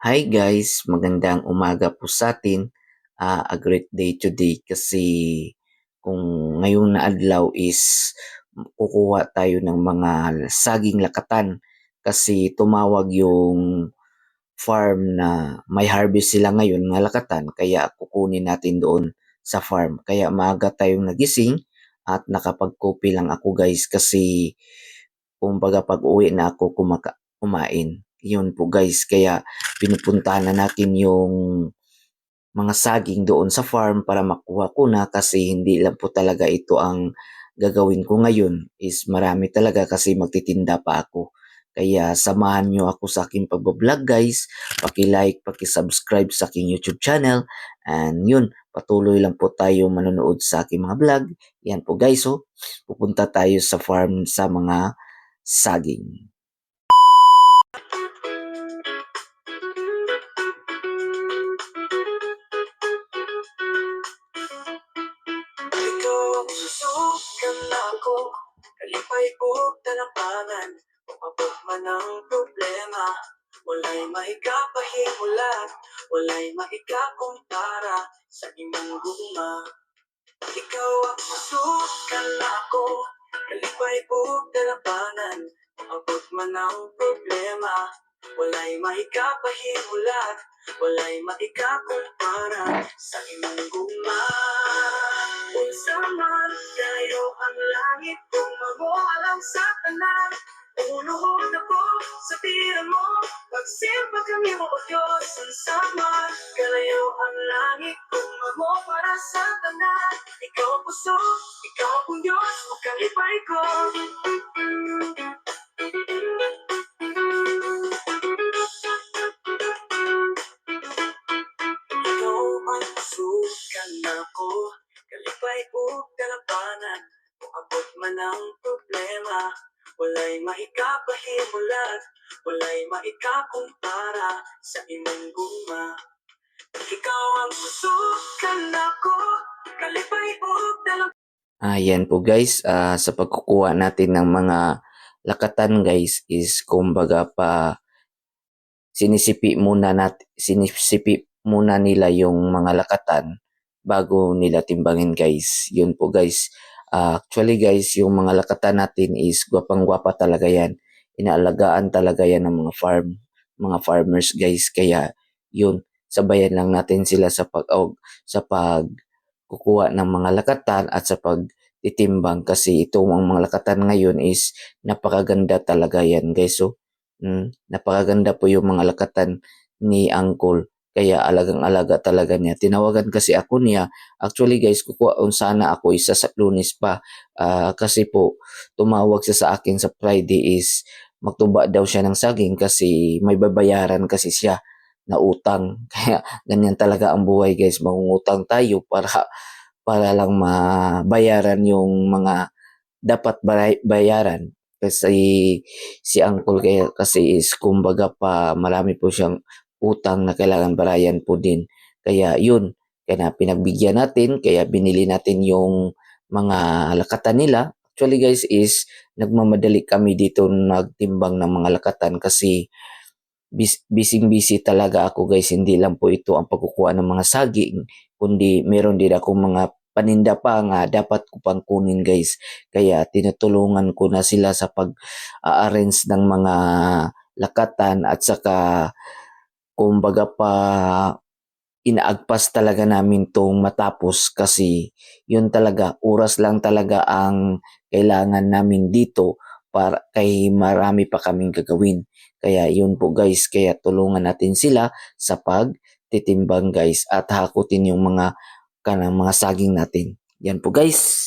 Hi guys, magandang umaga po sa atin. Ah, a great day today kasi kung ngayong na adlaw is kukuha tayo ng mga saging lakatan kasi tumawag yung farm na may harvest sila ngayon nga lakatan kaya kukunin natin doon sa farm. Kaya maaga tayong nagising at nakapag-coffee lang ako guys kasi kumbaga pag uwi na ako kumaka kumain. Yun po guys, kaya pinupuntahan na natin yung mga saging doon sa farm para makuha ko na kasi hindi lang po talaga ito ang gagawin ko ngayon is marami talaga kasi magtitinda pa ako. Kaya samahan nyo ako sa aking pagbablog guys. Paki-like, paki-subscribe sa aking YouTube channel. And yun, patuloy lang po tayo manonood sa aking mga vlog. Yan po guys, oh. Pupunta tayo sa farm sa mga saging. Susukan ako Kalipay ko talapangan Umabot man ang problema. Wala'y maikapahimulat. Wala'y maikakumpara Sa imong guma. Ikaw ang susukan ako Kalipay ko talapangan Umabot man ang problema. Wala'y maikapahimulat. Wala'y maikakumpara Sa imong guma Unsa man kayo ang langit kung mamuhalang sa tanan. Umunuhod ako sa tira mo. Pagsimpa kami mo o Diyos Unsa man kalayo ang langit kung mamo para sa tanan. Ikaw ang puso, ikaw ang Diyos O kalipay ko Wala'y maikapahimulat Wala'y maikakumpara Sa imong guma Ikaw ang susukan ako Kalipay ko dalang Ayan po guys, ah, sa pagkukuha natin ng mga lakatan guys is kumbaga pa sinisipi muna nat sinisipi muna nila yung mga lakatan bago nila timbangin guys. Yun po guys. Ah, actually guys, yung mga lakatan natin is gwapang-gwapa talaga yan. Inaalagaan talaga yan ng mga farm, mga farmers guys. Kaya yun, sabayan lang natin sila sa pag oh, sa pag kukuha ng mga lakatan at sa pagtitimbang kasi itong mga lakatan ngayon is napakaganda talaga yan guys. So, mm, napakaganda po yung mga lakatan ni Uncle. Kaya alagang-alaga talaga niya. Tinawagan kasi ako niya. Actually guys, kukuha sana ako isa sa lunes pa. Ah, kasi po, tumawag siya sa akin sa Friday is magtuba daw siya ng saging kasi may babayaran kasi siya na utang. Kaya ganyan talaga ang buhay guys. Mangungutang tayo para para lang mabayaran yung mga dapat bay- bayaran. Kasi si Uncle kaya kasi is kumbaga pa marami po siyang utang na kailangan barayan po din. Kaya yun, kaya pinagbigyan natin, kaya binili natin yung mga lakatan nila. Actually guys is nagmamadali kami dito nagtimbang ng mga lakatan kasi busy-busy talaga ako guys. Hindi lang po ito ang pagkukuha ng mga saging, kundi meron din ako mga paninda pa nga dapat ko pang kunin guys. Kaya tinutulungan ko na sila sa pag-arrange ng mga lakatan at saka kumbaga pa inaagpas talaga namin tong matapos kasi yun talaga oras lang talaga ang kailangan namin dito para kay marami pa kaming gagawin. Kaya yun po guys, kaya tulungan natin sila sa pagtitimbang guys at hakutin yung mga kanang mga saging natin. Yan po guys.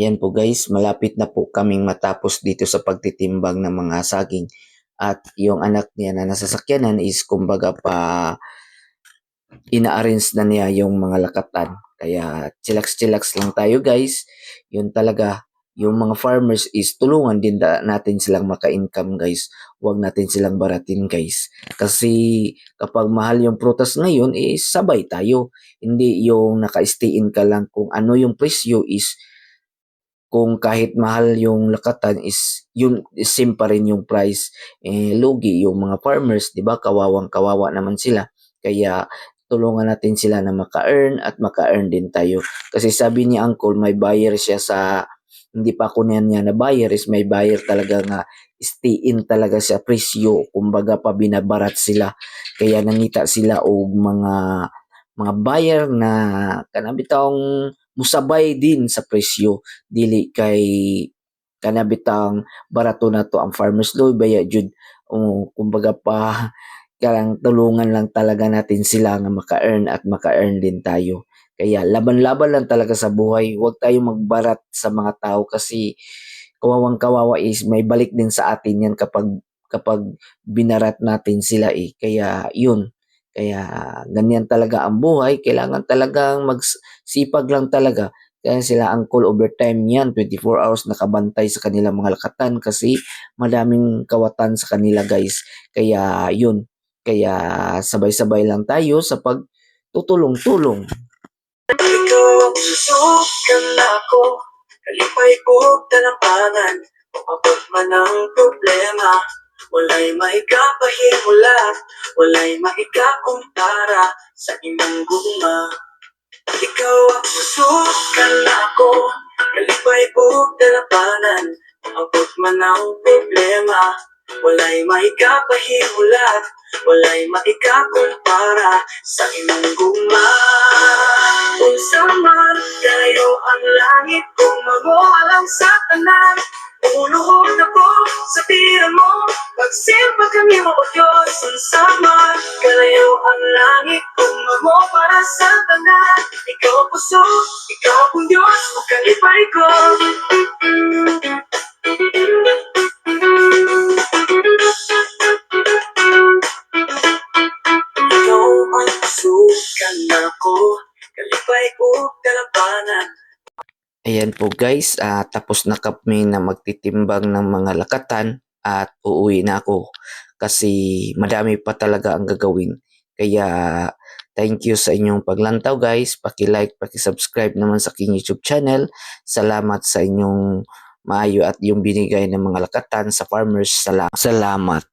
Ayan po guys, malapit na po kaming matapos dito sa pagtitimbang ng mga saging. At yung anak niya na nasasakyanan is kumbaga pa ina-arrange na niya yung mga lakatan. Kaya chillax-chillax lang tayo guys. Yun talaga, yung mga farmers is tulungan din natin silang maka-income guys. Huwag natin silang baratin guys. Kasi kapag mahal yung prutas ngayon, is sabay tayo. Hindi yung naka-stay-in ka lang kung ano yung presyo is kung kahit mahal yung lakatan is yun is same pa rin yung price. Eh lugi yung mga farmers 'di ba? Kawawang kawawa naman sila. Kaya tulungan natin sila na maka-earn at maka-earn din tayo. Kasi sabi ni uncle may buyer siya sa hindi pa ako niyan niya na buyer is may buyer talaga nga stay in talaga sa presyo. Kumbaga pa binabarat sila. Kaya nangita sila og mga mga buyer na kanabitang musabay din sa presyo dili kay kanabitang barato na to ang farmers law baya jud um, kumbaga pa karang tulungan lang talaga natin sila nga maka-earn at maka-earn din tayo. Kaya laban-laban lang talaga sa buhay. Huwag tayong magbarat sa mga tao kasi kawawang kawawa is may balik din sa atin yan kapag kapag binarat natin sila eh. Kaya yun kaya ganyan talaga ang buhay. Kailangan talagang magsipag lang talaga. Kaya sila uncle overtime yan, 24 hours nakabantay sa kanilang mga lakatan kasi madaming kawatan sa kanila guys. Kaya yun, kaya sabay-sabay lang tayo sa pagtutulong-tulong. Ikaw ang susukan ako. Kalipay ko abot man ang problema Walay maikapahimulat Walay maikakumpara Sa imong guma Ikaw ang susukan ako Kalipay ko tanapanan Kung abot man ang problema Walay maikapahimulat Walay maikakumpara Sa imong guma Unsa man kayo ang langit kung mamuhalang sa tanan Umunuhod ako sa tira mo Pagsimpa kami mo o Diyos Unsa man kayo ang langit kung mamo para sa tanan Ikaw ang puso, ikaw ang Diyos Makalipay ko Ayan po guys, ah, tapos na kami na magtitimbang ng mga lakatan at uuwi na ako kasi madami pa talaga ang gagawin. Kaya thank you sa inyong paglantaw guys. Paki-like, paki-subscribe naman sa aking YouTube channel. Salamat sa inyong maayo at yung binigay ng mga lakatan sa farmers. Salamat. Salamat.